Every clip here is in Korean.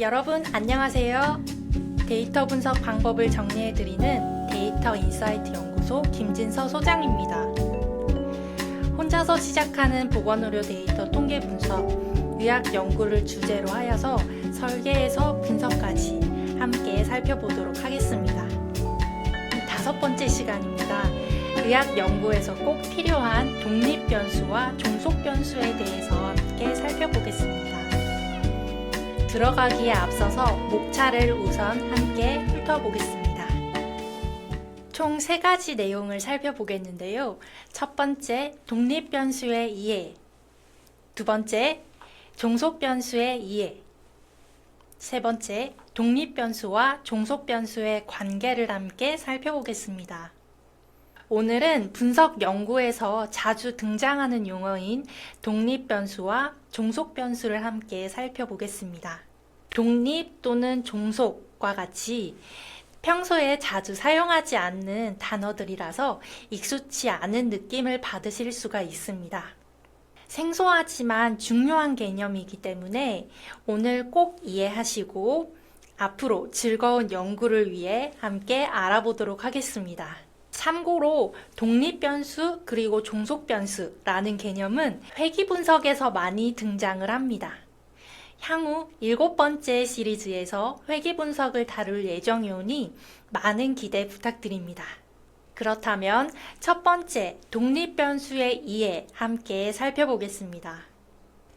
여러분 안녕하세요. 데이터 분석 방법을 정리해드리는 데이터 인사이트 연구소 김진서 소장입니다. 혼자서 시작하는 보건의료 데이터 통계 분석, 의학 연구를 주제로 하여서 설계에서 분석까지 함께 살펴보도록 하겠습니다. 다섯 번째 시간입니다. 의학 연구에서 꼭 필요한 독립 변수와 종속 변수에 대해서 함께 살펴보겠습니다. 들어가기에 앞서서 목차를 우선 함께 훑어보겠습니다. 총 세 가지 내용을 살펴보겠는데요. 첫 번째, 독립 변수의 이해. 두 번째, 종속 변수의 이해. 세 번째, 독립 변수와 종속 변수의 관계를 함께 살펴보겠습니다. 오늘은 분석 연구에서 자주 등장하는 용어인 독립 변수와 종속 변수를 함께 살펴보겠습니다. 독립 또는 종속과 같이 평소에 자주 사용하지 않는 단어들이라서 익숙치 않은 느낌을 받으실 수가 있습니다. 생소하지만 중요한 개념이기 때문에 오늘 꼭 이해하시고 앞으로 즐거운 연구를 위해 함께 알아보도록 하겠습니다. 참고로 독립변수 그리고 종속변수라는 개념은 회귀 분석에서 많이 등장을 합니다. 향후 일곱 번째 시리즈에서 회귀 분석을 다룰 예정이오니 많은 기대 부탁드립니다. 그렇다면 첫 번째 독립변수의 이해 함께 살펴보겠습니다.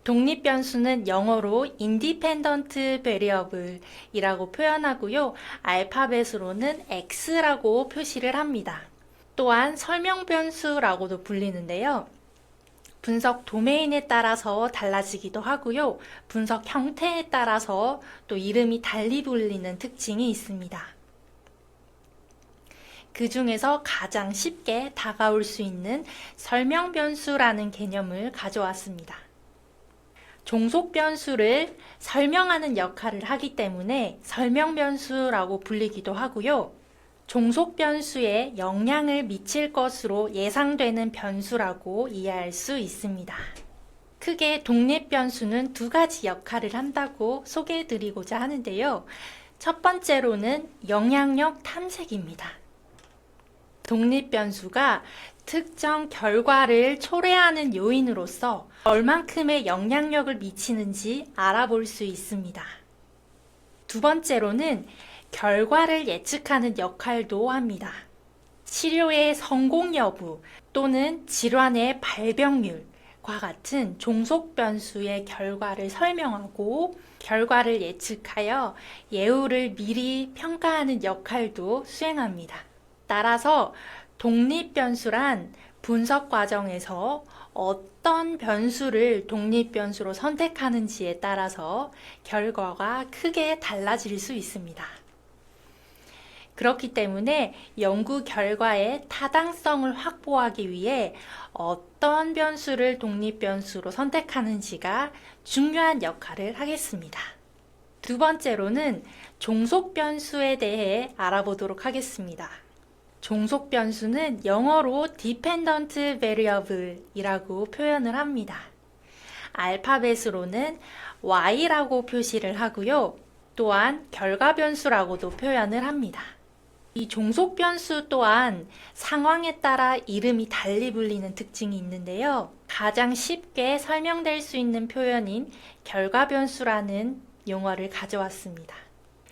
독립변수는 영어로 independent variable이라고 표현하고요. 알파벳으로는 x라고 표시를 합니다. 또한 설명 변수라고도 불리는데요. 분석 도메인에 따라서 달라지기도 하고요. 분석 형태에 따라서 또 이름이 달리 불리는 특징이 있습니다. 그 중에서 가장 쉽게 다가올 수 있는 설명 변수라는 개념을 가져왔습니다. 종속 변수를 설명하는 역할을 하기 때문에 설명 변수라고 불리기도 하고요. 종속 변수에 영향을 미칠 것으로 예상되는 변수라고 이해할 수 있습니다. 크게 독립 변수는 두 가지 역할을 한다고 소개해 드리고자 하는데요. 첫 번째로는 영향력 탐색입니다. 독립 변수가 특정 결과를 초래하는 요인으로서 얼만큼의 영향력을 미치는지 알아볼 수 있습니다. 두 번째로는 결과를 예측하는 역할도 합니다. 치료의 성공 여부 또는 질환의 발병률과 같은 종속 변수의 결과를 설명하고 결과를 예측하여 예후를 미리 평가하는 역할도 수행합니다. 따라서 독립 변수란 분석 과정에서 어떤 변수를 독립 변수로 선택하는지에 따라서 결과가 크게 달라질 수 있습니다. 그렇기 때문에 연구 결과의 타당성을 확보하기 위해 어떤 변수를 독립 변수로 선택하는지가 중요한 역할을 하겠습니다. 두 번째로는 종속 변수에 대해 알아보도록 하겠습니다. 종속 변수는 영어로 dependent variable이라고 표현을 합니다. 알파벳으로는 y라고 표시를 하고요. 또한 결과 변수라고도 표현을 합니다. 이 종속 변수 또한 상황에 따라 이름이 달리 불리는 특징이 있는데요. 가장 쉽게 설명될 수 있는 표현인 결과 변수라는 용어를 가져왔습니다.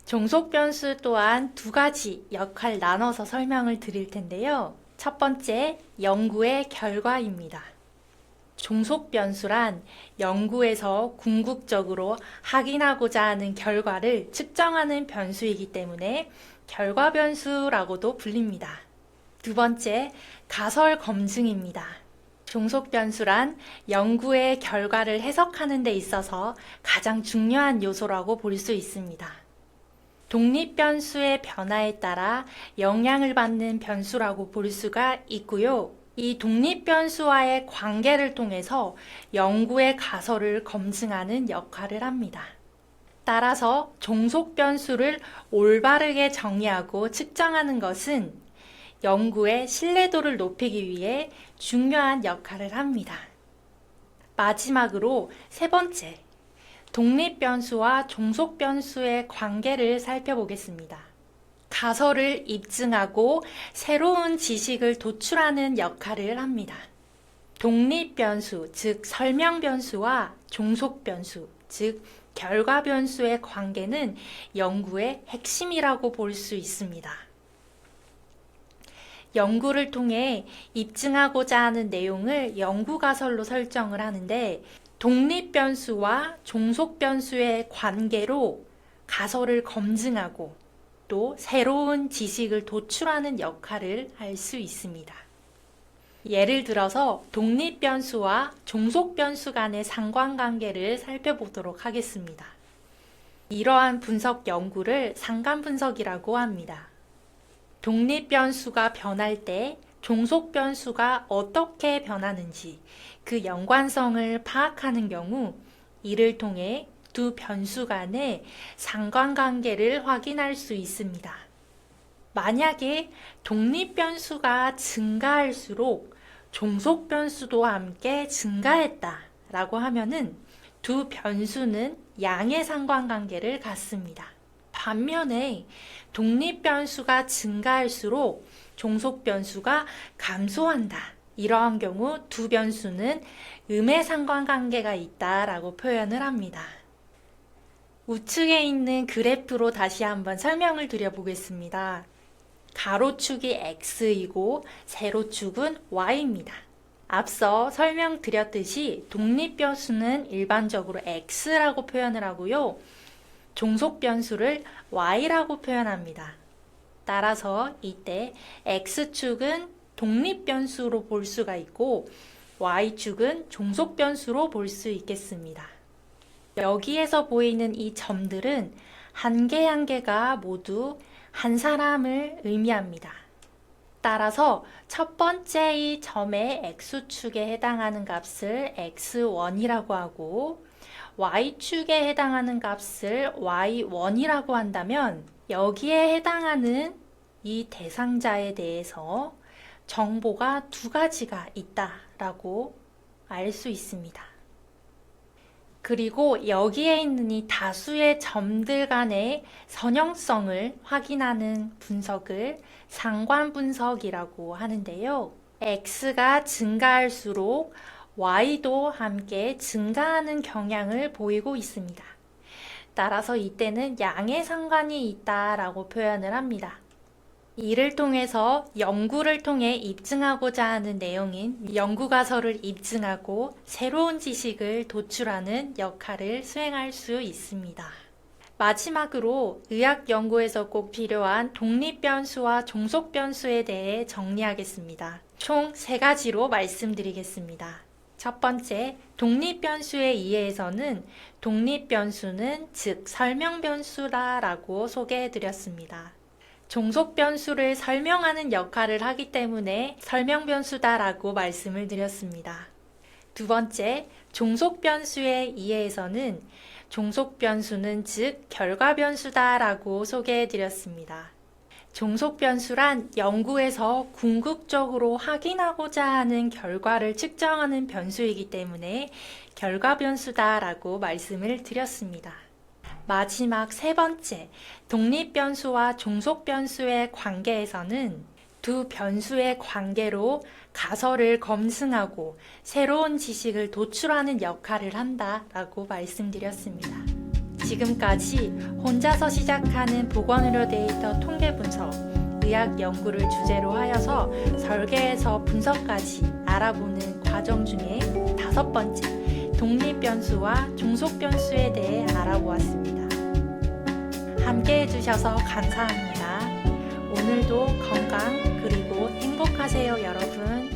종속 변수 또한 두 가지 역할 나눠서 설명을 드릴 텐데요. 첫 번째, 연구의 결과입니다. 종속 변수란 연구에서 궁극적으로 확인하고자 하는 결과를 측정하는 변수이기 때문에 결과 변수라고도 불립니다. 두 번째, 가설 검증입니다. 종속 변수란 연구의 결과를 해석하는 데 있어서 가장 중요한 요소라고 볼 수 있습니다. 독립 변수의 변화에 따라 영향을 받는 변수라고 볼 수가 있고요. 이 독립 변수와의 관계를 통해서 연구의 가설을 검증하는 역할을 합니다. 따라서 종속 변수를 올바르게 정의하고 측정하는 것은 연구의 신뢰도를 높이기 위해 중요한 역할을 합니다. 마지막으로 세 번째, 독립 변수와 종속 변수의 관계를 살펴보겠습니다. 가설을 입증하고 새로운 지식을 도출하는 역할을 합니다. 독립 변수, 즉 설명 변수와 종속 변수, 즉 결과 변수의 관계는 연구의 핵심이라고 볼 수 있습니다. 연구를 통해 입증하고자 하는 내용을 연구 가설로 설정을 하는데 독립 변수와 종속 변수의 관계로 가설을 검증하고 또 새로운 지식을 도출하는 역할을 할 수 있습니다. 예를 들어서 독립 변수와 종속 변수 간의 상관관계를 살펴보도록 하겠습니다. 이러한 분석 연구를 상관 분석이라고 합니다. 독립 변수가 변할 때 종속 변수가 어떻게 변하는지 그 연관성을 파악하는 경우 이를 통해 두 변수 간의 상관관계를 확인할 수 있습니다. 만약에 독립 변수가 증가할수록 종속 변수도 함께 증가했다 라고 하면은 두 변수는 양의 상관관계를 갖습니다. 반면에 독립 변수가 증가할수록 종속 변수가 감소한다. 이러한 경우 두 변수는 음의 상관관계가 있다라고 표현을 합니다. 우측에 있는 그래프로 다시 한번 설명을 드려보겠습니다. 가로축이 x이고 세로축은 y입니다. 앞서 설명드렸듯이 독립 변수는 일반적으로 x라고 표현을 하고요. 종속 변수를 y라고 표현합니다. 따라서 이때 x축은 독립 변수로 볼 수가 있고 y축은 종속 변수로 볼 수 있겠습니다. 여기에서 보이는 이 점들은 한 개 한 개가 모두 한 사람을 의미합니다. 따라서 첫 번째 이 점의 x축에 해당하는 값을 x1이라고 하고 y축에 해당하는 값을 y1이라고 한다면 여기에 해당하는 이 대상자에 대해서 정보가 두 가지가 있다라고 알 수 있습니다. 그리고 여기에 있는 이 다수의 점들 간의 선형성을 확인하는 분석을 상관 분석이라고 하는데요. x가 증가할수록 y도 함께 증가하는 경향을 보이고 있습니다. 따라서 이때는 양의 상관이 있다라고 표현을 합니다. 이를 통해서 연구를 통해 입증하고자 하는 내용인 연구가설을 입증하고 새로운 지식을 도출하는 역할을 수행할 수 있습니다. 마지막으로 의학 연구에서 꼭 필요한 독립 변수와 종속 변수에 대해 정리하겠습니다. 총 세 가지로 말씀드리겠습니다. 첫 번째, 독립 변수에 의해서는 독립 변수는 즉 설명 변수다라고 소개해 드렸습니다. 종속 변수를 설명하는 역할을 하기 때문에 설명 변수다라고 말씀을 드렸습니다. 두 번째, 종속 변수에 의해서는 종속 변수는 즉 결과 변수다라고 소개해 드렸습니다. 종속 변수란 연구에서 궁극적으로 확인하고자 하는 결과를 측정하는 변수이기 때문에 결과 변수다라고 말씀을 드렸습니다. 마지막 세 번째, 독립 변수와 종속 변수의 관계에서는 두 변수의 관계로 가설을 검증하고 새로운 지식을 도출하는 역할을 한다라고 말씀드렸습니다. 지금까지 혼자서 시작하는 보건의료 데이터 통계 분석, 의학 연구를 주제로 하여서 설계에서 분석까지 알아보는 과정 중에 다섯 번째, 독립 변수와 종속 변수에 대해 알아보았습니다. 함께 해주셔서 감사합니다. 오늘도 건강 그리고 행복하세요, 여러분.